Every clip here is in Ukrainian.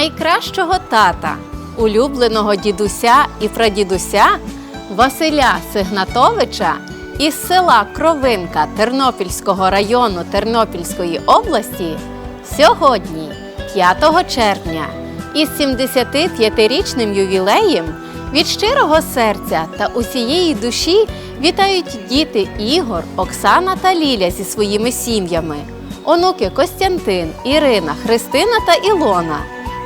найкращого тата, улюбленого дідуся і прадідуся Василя Сигнатовича із села Кровинка Тернопільського району Тернопільської області сьогодні, 5 червня, із 75-річним ювілеєм від щирого серця та усієї душі вітають діти Ігор, Оксана та Ліля зі своїми сім'ями, онуки Костянтин, Ірина, Христина та Ілона,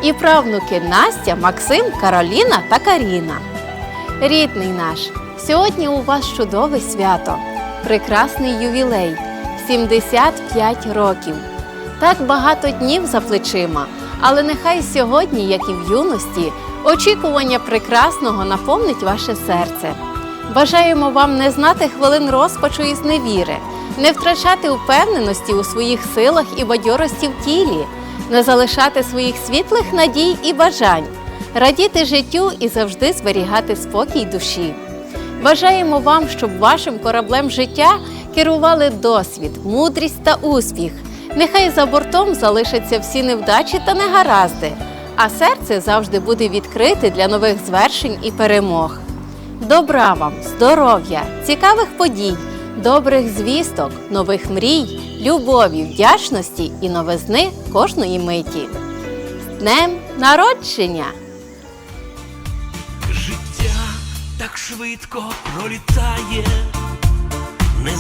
і правнуки Настя, Максим, Кароліна та Каріна. Рідний наш, сьогодні у вас чудове свято, прекрасний ювілей 75 років. Так багато днів за плечима, але нехай сьогодні, як і в юності, очікування прекрасного наповнить ваше серце. Бажаємо вам не знати хвилин розпачу і зневіри, не втрачати впевненості у своїх силах і бадьорості в тілі, не залишати своїх світлих надій і бажань, радіти життю і завжди зберігати спокій душі. Бажаємо вам, щоб вашим кораблем життя керували досвід, мудрість та успіх. Нехай за бортом залишаться всі невдачі та негаразди, а серце завжди буде відкрите для нових звершень і перемог. Добра вам, здоров'я, цікавих подій, добрих звісток, нових мрій, любові, вдячності і новизни кожної миті. З Днем народження! Життя так швидко пролітає, не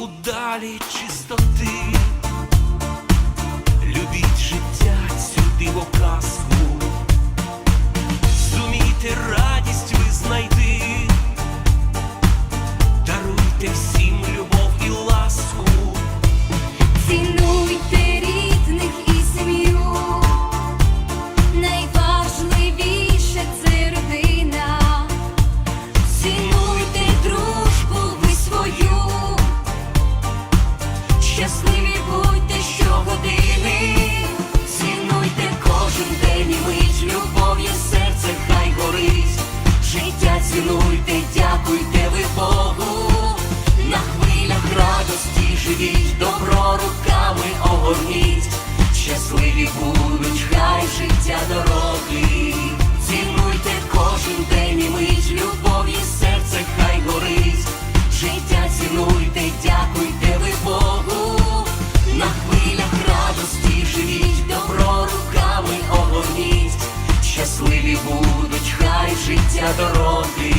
у далі чистоти, любіть життя цю дивоказку, зумійте радість ви знайти, даруйте всім дороги.